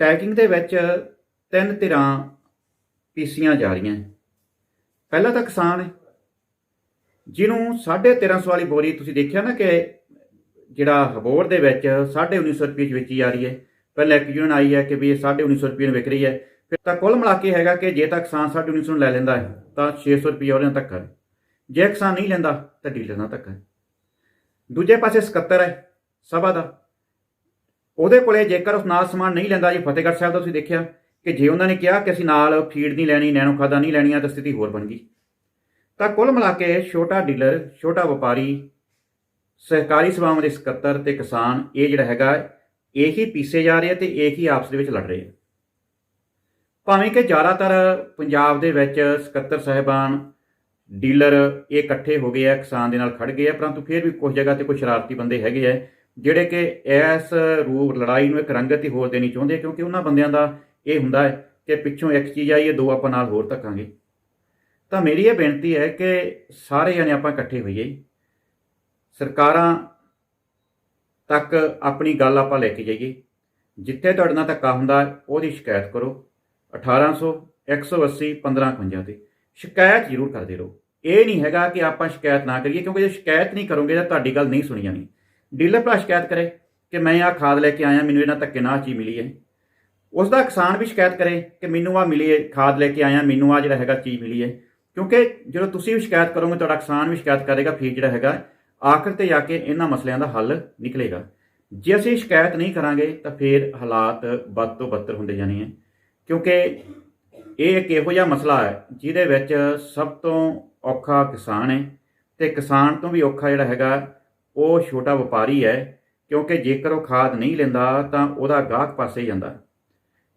Tagging ਦੇ ਵਿੱਚ ਤਿੰਨ ਧਿਰਾਂ ਪੀਸੀਆਂ ਜਾ ਰਹੀਆਂ ਪਹਿਲਾ ਤਾਂ ਕਿਸਾਨ ਹੈ ਜਿਹਨੂੰ 1350 ਵਾਲੀ ਬੋਰੀ ਤੁਸੀਂ ਦੇਖਿਆ ਨਾ ਕਿ ਜਿਹੜਾ ਹਬੋਰ ਦੇ ਵਿੱਚ 1950 ਰੁਪਏ ਚ ਵੇਚੀ ਜਾ ਰਹੀ ਹੈ। ਪਹਿਲਾਂ ਇੱਕ ਯੂਨੀਅਨ ਆਈ ਹੈ ਕਿ ਵੀ ਇਹ 1950 ਰੁਪਏ ਨੂੰ ਵਿਕ ਰਹੀ ਹੈ। ਫਿਰ ਤਾਂ ਕੁੱਲ ਮਿਲਾ ਕੇ ਹੈਗਾ ਕਿ ਜੇ ਤਾਂ ਕਿਸਾਨ 1950 ਨੂੰ ਲੈ ਲੈਂਦਾ ਹੈ, ਤਾਂ 600 ਰੁਪਏ ਉਹਦੇ ਨਾਲ ਧੱਕਾ ਹੈ ਜੇ ਕਿਸਾਨ ਨਹੀਂ ਲੈਂਦਾ, ਤਾਂ ਡੀਲਰ ਨਾਲ ਧੱਕਾ ਦੂਜੇ ਪਾਸੇ ਸਕੱਤਰ ਹੈ, ਸਭਾ ਦਾ। ਉਹਦੇ ਕੋਲੇ ਜੇਕਰ ਉਸ ਨਾਲ ਸਮਾਨ ਨਹੀਂ ਲੈਂਦਾ ਜੀ, ਫਤਿਹਗੜ੍ਹ ਸਾਹਿਬ ਦਾ ਤੁਸੀਂ ਦੇਖਿਆ ਕਿ ਜੇ ਉਹਨਾਂ ਨੇ ਕਿਹਾ ਕਿ ਅਸੀਂ ਨਾਲ ਫੀਡ ਨਹੀਂ ਲੈਣੀ, ਨੈਣੋ ਖਾਦਾਂ ਨਹੀਂ ਲੈਣੀਆਂ ਤਾਂ ਸਥਿਤੀ ਹੋਰ ਬਣ ਗਈ। ਤਾਂ ਕੁੱਲ ਮਿਲਾ ਕੇ ਛੋਟਾ ਡੀਲਰ, ਛੋਟਾ ਵਪਾਰੀ, ਸਹਿਕਾਰੀ ਸਭਾਵਾਂ ਦੇ ਸਕੱਤਰ ਤੇ ਕਿਸਾਨ, ਇਹ ਜਿਹੜਾ ਹੈਗਾ, ਇਹ ਹੀ ਪੀਸੇ ਜਾ ਰਹੇ ਆ ਤੇ ਇਹ ਹੀ ਆਪਸ ਦੇ ਵਿੱਚ ਲੜ ਰਹੇ ਆ। ਭਾਵੇਂ ਕਿ ਜ਼ਿਆਦਾਤਰ ਪੰਜਾਬ ਦੇ ਵਿੱਚ ਸਕੱਤਰ ਸਾਹਿਬਾਨ, ਡੀਲਰ ਇਹ ਇਕੱਠੇ ਹੋ ਗਏ ਆ, ਕਿਸਾਨ ਦੇ ਨਾਲ ਖੜ ਗਏ ਆ, ਪਰੰਤੂ ਫਿਰ ਵੀ ਕੁਝ ਜਗ੍ਹਾ ਤੇ ਕੋਈ ਸ਼ਰਾਰਤੀ ਬੰਦੇ ਹੈਗੇ ਆ ਜਿਹੜੇ ਕਿ ਇਸ ਰੂਪ ਲੜਾਈ ਨੂੰ ਇੱਕ ਰੰਗਤ ਹੀ ਹੋਰ ਦੇਣੀ ਚਾਹੁੰਦੇ ਕਿਉਂਕਿ ਉਹਨਾਂ ਬੰਦਿਆਂ ਦਾ ਇਹ ਹੁੰਦਾ ਹੈ ਕਿ ਪਿੱਛੋਂ ਇੱਕ ਚੀਜ਼ ਆਈ ਹੈ, ਦੋ ਆਪਾਂ ਨਾਲ ਹੋਰ ਧੱਕਾਂਗੇ। ਤਾਂ ਮੇਰੀ ਇਹ ਬੇਨਤੀ ਹੈ ਕਿ ਸਾਰੇ ਜਣੇ ਆਪਾਂ ਇਕੱਠੇ ਹੋਈਏ। ਸਰਕਾਰਾਂ ਤੱਕ ਆਪਣੀ ਗੱਲ ਆਪਾਂ ਲੈ ਕੇ ਜਾਈਏ। ਜਿੱਥੇ ਤੁਹਾਡੇ ਨਾਲ ਧੱਕਾ ਹੁੰਦਾ, ਉਹਦੀ ਸ਼ਿਕਾਇਤ ਕਰੋ। 1800 180 1551 ਤੇ ਸ਼ਿਕਾਇਤ ਜ਼ਰੂਰ ਕਰਦੇ ਰਹੋ। ਇਹ ਨਹੀਂ ਹੈਗਾ ਕਿ ਆਪਾਂ ਸ਼ਿਕਾਇਤ ਨਾ ਕਰੀਏ, ਕਿਉਂਕਿ ਜੇ ਸ਼ਿਕਾਇਤ ਨਹੀਂ ਕਰੋਗੇ ਤਾਂ ਤੁਹਾਡੀ ਗੱਲ ਨਹੀਂ ਸੁਣੀ ਜਾਣੀ। ਡੀਲਰ ਭਰਾ ਸ਼ਿਕਾਇਤ ਕਰੇ ਕਿ ਮੈਂ ਆਹ ਖਾਦ ਲੈ ਕੇ ਆਇਆ, ਮੈਨੂੰ ਇਹਨਾਂ ਧੱਕੇ ਨਾਲ ਚੀਜ਼ ਮਿਲੀ ਹੈ। ਉਸ ਦਾ ਕਿਸਾਨ ਵੀ ਸ਼ਿਕਾਇਤ ਕਰੇ ਕਿ ਮੈਨੂੰ ਆ ਮਿਲੀ ਹੈ, ਖਾਦ ਲੈ ਕੇ ਆਇਆ, ਮੈਨੂੰ ਆ ਜਿਹੜਾ ਹੈਗਾ ਚੀਜ਼ ਮਿਲੀ ਹੈ। ਕਿਉਂਕਿ ਜਦੋਂ ਤੁਸੀਂ ਵੀ ਸ਼ਿਕਾਇਤ ਕਰੋਗੇ, ਤੁਹਾਡਾ ਕਿਸਾਨ ਵੀ ਸ਼ਿਕਾਇਤ ਕਰੇਗਾ, ਫਿਰ ਜਿਹੜਾ ਹੈਗਾ, ਆਖਰ ਤੇ ਜਾ ਕੇ ਇਹਨਾਂ ਮਸਲਿਆਂ ਦਾ ਹੱਲ ਨਿਕਲੇਗਾ। ਜੇ ਅਸੀਂ ਸ਼ਿਕਾਇਤ ਨਹੀਂ ਕਰਾਂਗੇ, ਤਾਂ ਫਿਰ ਹਾਲਾਤ ਵੱਧ ਤੋਂ ਬੱਤਰ ਹੁੰਦੇ ਜਾਣੇ ਹੈ। ਕਿਉਂਕਿ ਇਹ ਇੱਕ ਇਹੋ ਜਿਹਾ ਮਸਲਾ ਹੈ, ਜਿਹਦੇ ਵਿੱਚ ਸਭ ਤੋਂ ਔਖਾ ਕਿਸਾਨ ਹੈ ਤੇ ਕਿਸਾਨ ਤੋਂ ਵੀ ਔਖਾ ਜਿਹੜਾ ਹੈਗਾ ਉਹ ਛੋਟਾ ਵਪਾਰੀ ਹੈ, ਕਿਉਂਕਿ ਜੇਕਰ ਉਹ ਖਾਦ ਨਹੀਂ ਲੈਂਦਾ, ਤਾਂ ਉਹਦਾ ਗਾਹਕ ਪਾਸੇ ਜਾਂਦਾ।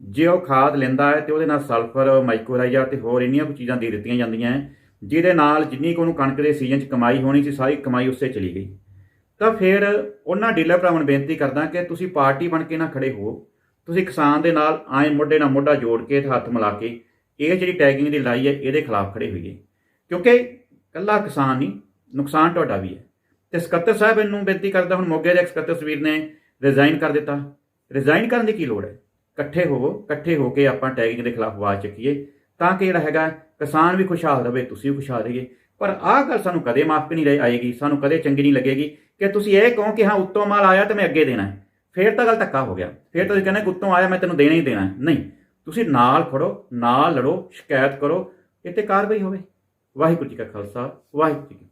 ਜੇ ਉਹ ਖਾਦ ਲੈਂਦਾ ਹੈ, ਤੇ ਉਹਦੇ ਨਾਲ ਸਲਫਰ ਮਾਈਕੋਰਾਈਜ਼ਾ ਤੇ ਹੋਰ ਇੰਨੀਆਂ ਕੁ ਚੀਜ਼ਾਂ ਦੇ ਦਿੱਤੀਆਂ ਜਾਂਦੀਆਂ ਜਿਹਦੇ ਨਾਲ ਜਿੰਨੀ ਕੁ ਉਹਨੂੰ ਕਣਕ ਦੇ ਸੀਜ਼ਨ 'ਚ ਕਮਾਈ ਹੋਣੀ ਸੀ, ਸਾਰੀ ਕਮਾਈ ਉਸੇ ਚਲੀ ਗਈ। ਤਾਂ ਫਿਰ ਉਹਨਾਂ ਡੀਲਰ ਭਰਾਵਾਂ ਨੂੰ ਬੇਨਤੀ ਕਰਦਾ ਕਿ ਤੁਸੀਂ ਪਾਰਟੀ ਬਣ ਕੇ ਨਾ ਖੜੇ ਹੋ ਤੁਸੀਂ ਕਿਸਾਨ ਦੇ ਨਾਲ ਆਏ ਮੋਢੇ ਨਾਲ ਮੋਢਾ ਜੋੜ ਕੇ ਤੇ ਹੱਥ ਮਿਲਾ ਕੇ ਇਹ ਜਿਹੜੀ ਟੈਗਿੰਗ ਦੀ ਲੜਾਈ ਹੈ, ਇਹਦੇ ਖਿਲਾਫ ਖੜੇ ਹੋਈਏ। ਕਿਉਂਕਿ ਕੱਲਾ ਕਿਸਾਨ ਨਹੀਂ, ਨੁਕਸਾਨ ਤੁਹਾਡਾ ਵੀ ਹੈ। ਤੇ ਸਕੱਤਰ ਸਾਹਿਬ ਇਹਨੂੰ ਬੇਨਤੀ ਕਰਦਾ, ਹੁਣ ਮੋਗੇ ਦੇ ਸਕੱਤਰ ਸਵੀਰ ਨੇ ਰਿਜ਼ਾਈਨ ਕਰ ਦਿੱਤਾ। ਰਿਜ਼ਾਈਨ ਕਰਨ ਦੀ ਕੀ ਲੋੜ ਹੈ? ਇਕੱਠੇ ਹੋਵੋ, ਇਕੱਠੇ ਹੋ ਕੇ ਆਪਾਂ ਟੈਗਿੰਗ ਦੇ ਖਿਲਾਫ ਆਵਾਜ਼ ਚੱਕੀਏ, ਤਾਂ ਕਿ ਜਿਹੜਾ ਹੈਗਾ, ਕਿਸਾਨ ਵੀ ਖੁਸ਼ਹਾਲ ਰਹੇ ਤੁਸੀਂ ਵੀ ਖੁਸ਼ਹਾਲ ਰਹੀਏ। ਪਰ ਆਹ ਗੱਲ ਸਾਨੂੰ ਕਦੇ ਮਾਫ ਨਹੀਂ ਰਹੀ ਆਏਗੀ, ਸਾਨੂੰ ਕਦੇ ਚੰਗੀ ਨਹੀਂ ਲੱਗੇਗੀ ਕਿ ਤੁਸੀਂ ਇਹ ਕਹੋ ਕਿ ਹਾਂ, ਉੱਤੋਂ ਮਾਲ ਆਇਆ ਤੇ ਮੈਂ ਅੱਗੇ ਦੇਣਾ ਹੈ। ਫੇਰ ਤਾਂ ਗੱਲ ਧੱਕਾ ਹੋ ਗਿਆ। ਫੇਰ ਤੁਸੀਂ ਕਹਿੰਦੇ ਉੱਤੋਂ ਆਇਆ, ਮੈਂ ਤੈਨੂੰ ਦੇਣਾ ਹੀ ਦੇਣਾ ਨਹੀਂ, ਤੁਸੀਂ ਨਾਲ ਖੜੋ, ਨਾਲ ਲੜੋ, ਸ਼ਿਕਾਇਤ ਕਰੋ ਇਹ ਤੇ ਕਾਰਵਾਈ ਹੋਵੇ। ਵਾਹਿਗੁਰੂ ਜੀ ਕਾ ਖਾਲਸਾ, ਵਾਹਿਗੁਰੂ ਜੀ